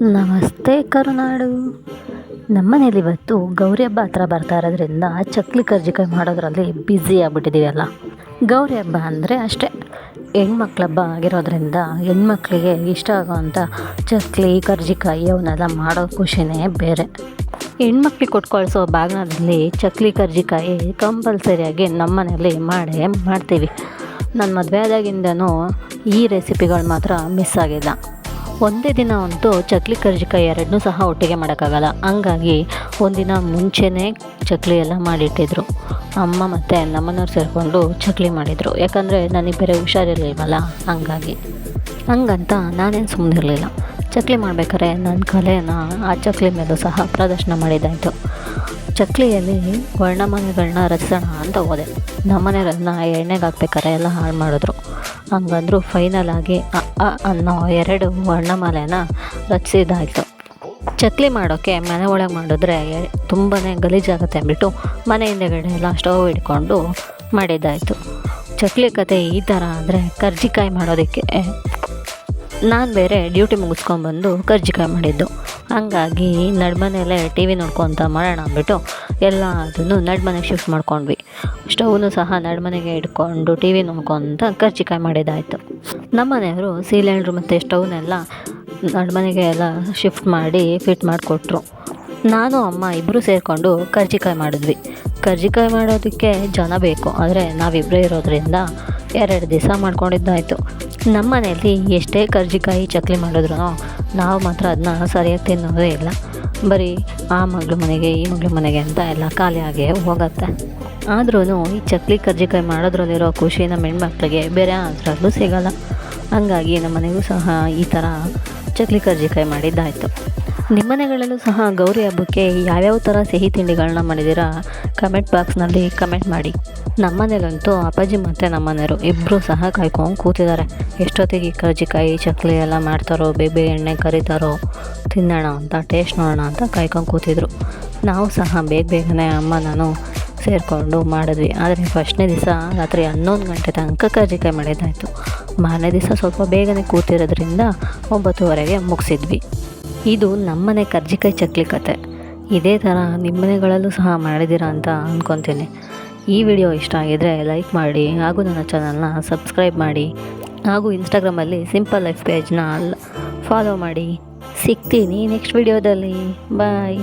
ನಮಸ್ತೆ ಕರುನಾಡು. ನಮ್ಮನೇಲಿ ಇವತ್ತು ಗೌರಿ ಹಬ್ಬ ಹತ್ರ ಬರ್ತಾ ಇರೋದ್ರಿಂದ ಚಕ್ಲಿ ಕರ್ಜಿಕಾಯಿ ಮಾಡೋದ್ರಲ್ಲಿ ಬ್ಯುಸಿ ಆಗಿಬಿಟ್ಟಿದ್ದೀವಲ್ಲ. ಗೌರಿ ಹಬ್ಬ ಅಂದರೆ ಅಷ್ಟೇ. ಹೆಣ್ಮಕ್ಳ ಹಬ್ಬ ಆಗಿರೋದ್ರಿಂದ ಹೆಣ್ಮಕ್ಳಿಗೆ ಇಷ್ಟ ಆಗೋವಂಥ ಚಕ್ಲಿ, ಕರ್ಜಿಕಾಯಿ ಅವನ್ನೆಲ್ಲ ಮಾಡೋ ಖುಷಿನೇ ಬೇರೆ. ಹೆಣ್ಮಕ್ಳಿಗೆ ಕೊಟ್ಟು ಕಳಿಸೋ ಬಾಗ್ನದಲ್ಲಿ ಚಕ್ಲಿ, ಕರ್ಜಿಕಾಯಿ ಕಂಪಲ್ಸರಿಯಾಗಿ ನಮ್ಮ ಮನೇಲಿ ಮಾಡೇ ಮಾಡ್ತೀವಿ. ನನ್ನ ಮದುವೆ ಆದಾಗಿಂದನೂ ಈ ರೆಸಿಪಿಗಳು ಮಾತ್ರ ಮಿಸ್ ಆಗಿಲ್ಲ. ಒಂದೇ ದಿನ ಅಂತೂ ಚಕ್ಲಿ ಕರ್ಜಿಕಾಯಿ ಎರಡನ್ನೂ ಸಹ ಒಟ್ಟಿಗೆ ಮಾಡೋಕ್ಕಾಗಲ್ಲ. ಹಂಗಾಗಿ ಒಂದಿನ ಮುಂಚೆನೇ ಚಕ್ಲಿ ಎಲ್ಲ ಮಾಡಿಟ್ಟಿದ್ರು. ಅಮ್ಮ ಮತ್ತು ನಮ್ಮನವ್ರು ಸೇರಿಕೊಂಡು ಚಕ್ಲಿ ಮಾಡಿದರು. ಯಾಕಂದರೆ ನನಗೆ ಬೇರೆ ಹುಷಾರಿರ್ಲಿಲ್ವಲ್ಲ, ಹಂಗಾಗಿ. ಹಂಗಂತ ನಾನೇನು ಸುಮ್ಮನಿರಲಿಲ್ಲ ಚಕ್ಲಿ ಮಾಡ್ಬೇಕಾದ್ರೆ ನನ್ನ ಕಲೆಯನ್ನು ಆ ಚಕ್ಲಿ ಮೇಲೂ ಸಹ ಪ್ರದರ್ಶನ ಮಾಡಿದ್ದಾಯಿತು. ಚಕ್ಲಿಯಲ್ಲಿ ವರ್ಣಮಾಲೆಗಳನ್ನ ರಚಿಸೋಣ ಅಂತ ಹೋದೆ. ನಮ್ಮನೆಯವ್ರನ್ನ ಎಣ್ಣೆಗೆ ಹಾಕ್ಬೇಕಾರೆ ಎಲ್ಲ ಹಾಳು ಮಾಡಿದ್ರು. ಹಂಗಂದ್ರು ಫೈನಲ್ ಆಗಿ ಅ ಆ ಅನ್ನೋ ಎರಡು ವರ್ಣಮಾಲೆನ ರಚಿಸಿದ್ದಾಯಿತು. ಚಕ್ಲಿ ಮಾಡೋಕ್ಕೆ ಮನೆ ಒಳಗೆ ಮಾಡಿದ್ರೆ ತುಂಬಾ ಗಲೀಜಾಗುತ್ತೆ ಅಂದ್ಬಿಟ್ಟು ಮನೆ ಹಿಂದೆಗಡೆ ಎಲ್ಲ ಸ್ಟವ್ ಇಟ್ಕೊಂಡು ಮಾಡಿದ್ದಾಯಿತು. ಚಕ್ಲಿ ಕತೆ ಈ ಥರ ಅಂದರೆ ಕರ್ಜಿಕಾಯಿ ಮಾಡೋದಕ್ಕೆ. ನಾನು ಬೇರೆ ಡ್ಯೂಟಿ ಮುಗಿಸ್ಕೊಂಬಂದು ಕರ್ಜಿಕಾಯಿ ಮಾಡಿದ್ದು. ಹಂಗಾಗಿ ನಡ್ಮನೆಯಲ್ಲೇ ಟಿ ವಿ ನೋಡ್ಕೊತ ಮಾಡೋಣ ಅಂದ್ಬಿಟ್ಟು ಎಲ್ಲ ಅದನ್ನು ನಡ್ಮನೆಗೆ ಶಿಫ್ಟ್ ಮಾಡ್ಕೊಂಡ್ವಿ. ಸ್ಟೌನು ಸಹ ನಡ್ಮನೆಗೆ ಇಟ್ಕೊಂಡು ಟಿ ವಿ ನೋಡ್ಕೊತ ಕರ್ಜಿಕಾಯಿ ಮಾಡಿದ್ದಾಯಿತು. ನಮ್ಮ ಮನೆಯವರು ಸಿಲಿಂಡ್ರು ಮತ್ತು ಸ್ಟೌನೆಲ್ಲ ನಡ್ಮನೆಗೆ ಎಲ್ಲ ಶಿಫ್ಟ್ ಮಾಡಿ ಫಿಟ್ ಮಾಡಿಕೊಟ್ರು. ನಾನು, ಅಮ್ಮ ಇಬ್ಬರು ಸೇರಿಕೊಂಡು ಕರ್ಜಿಕಾಯಿ ಮಾಡಿದ್ವಿ. ಕರ್ಜಿಕಾಯಿ ಮಾಡೋದಕ್ಕೆ ಜನ ಬೇಕು, ಆದರೆ ನಾವಿಬ್ಬರೇ ಇರೋದ್ರಿಂದ ಎರಡು ದಿವಸ ಮಾಡ್ಕೊಂಡಿದ್ದಾಯಿತು. ನಮ್ಮ ಮನೆಯಲ್ಲಿ ಎಷ್ಟೇ ಕರ್ಜಿಕಾಯಿ ಚಕ್ಲಿ ಮಾಡಿದ್ರು ನಾವು ಮಾತ್ರ ಅದನ್ನ ಸರಿಯಾಗಿ ತಿನ್ನೋದೇ ಇಲ್ಲ. ಬರೀ ಆ ಮಗಳ ಮನೆಗೆ, ಈ ಮಗಳ ಮನೆಗೆ ಅಂತ ಎಲ್ಲ ಖಾಲಿಯಾಗೇ ಹೋಗುತ್ತೆ. ಆದ್ರೂ ಈ ಚಕ್ಲಿ ಕರ್ಜಿಕಾಯಿ ಮಾಡೋದ್ರಲ್ಲಿರೋ ಖುಷಿ ನಮ್ಮ ಹೆಣ್ಮಕ್ಳಿಗೆ ಬೇರೆ ಅದರಲ್ಲೂ ಸಿಗೋಲ್ಲ. ಹಂಗಾಗಿ ನಮ್ಮ ಮನೆಗೂ ಸಹ ಈ ಥರ ಚಕ್ಲಿ ಕರ್ಜಿಕಾಯಿ ಮಾಡಿದ್ದಾಯಿತು. ನಿಮ್ಮ ಮನೆಗಳಲ್ಲೂ ಸಹ ಗೌರಿ ಹಬ್ಬಕ್ಕೆ ಯಾವ್ಯಾವ ಥರ ಸಿಹಿ ತಿಂಡಿಗಳನ್ನ ಮಾಡಿದ್ದೀರಾ? ಕಮೆಂಟ್ ಬಾಕ್ಸ್ನಲ್ಲಿ ಕಮೆಂಟ್ ಮಾಡಿ. ನಮ್ಮ ಮನೇಲಂತೂ ಅಪ್ಪಾಜಿ ಮತ್ತು ನಮ್ಮ ಮನೆಯವರು ಇಬ್ಬರು ಸಹ ಕಾಯ್ಕೊಂಡು ಕೂತಿದ್ದಾರೆ. ಎಷ್ಟೊತ್ತಿಗೆ ಕರ್ಜಿಕಾಯಿ, ಚಕ್ಲಿ ಎಲ್ಲ ಮಾಡ್ತಾರೋ, ಬೇಬಿ ಎಣ್ಣೆ ಕರಿತಾರೋ, ತಿನ್ನೋಣ ಅಂತ ಟೇಸ್ಟ್ ನೋಡೋಣ ಅಂತ ಕಾಯ್ಕೊಂಡು ಕೂತಿದ್ರು. ನಾವು ಸಹ ಬೇಗ ಬೇಗನೆ ಅಮ್ಮ ನಾನು ಸೇರಿಕೊಂಡು ಮಾಡಿದ್ವಿ. ಆದರೆ ಫಸ್ಟ್ನೇ ದಿವಸ ರಾತ್ರಿ ಹನ್ನೊಂದು ಗಂಟೆ ತನಕ ಕರ್ಜಿಕಾಯಿ ಮಾಡಿದ್ದಾಯಿತು. ಮಾರನೇ ದಿವಸ ಸ್ವಲ್ಪ ಬೇಗನೆ ಕೂತಿರೋದ್ರಿಂದ ಒಂಬತ್ತುವರೆಗೆ ಮುಗಿಸಿದ್ವಿ. ಇದು ನಮ್ಮನೆ ಕರ್ಜಿಕಾಯಿ ಚಕ್ಲಿ ಕತೆ. ಇದೇ ಥರ ನಿಮ್ಮನೆಗಳಲ್ಲೂ ಸಹ ಮಾಡಿದ್ದೀರಾ ಅಂತ ಅಂದ್ಕೊತೀನಿ ಈ ವಿಡಿಯೋ ಇಷ್ಟ ಆಗಿದರೆ ಲೈಕ್ ಮಾಡಿ ಹಾಗೂ ನನ್ನ ಚಾನಲ್ನ ಸಬ್ಸ್ಕ್ರೈಬ್ ಮಾಡಿ ಹಾಗೂ ಇನ್ಸ್ಟಾಗ್ರಾಮಲ್ಲಿ ಸಿಂಪಲ್ ಲೈಫ್ ಪೇಜ್ನ ಫಾಲೋ ಮಾಡಿ. ಸಿಗ್ತೀನಿ ನೆಕ್ಸ್ಟ್ ವಿಡಿಯೋದಲ್ಲಿ. ಬಾಯ್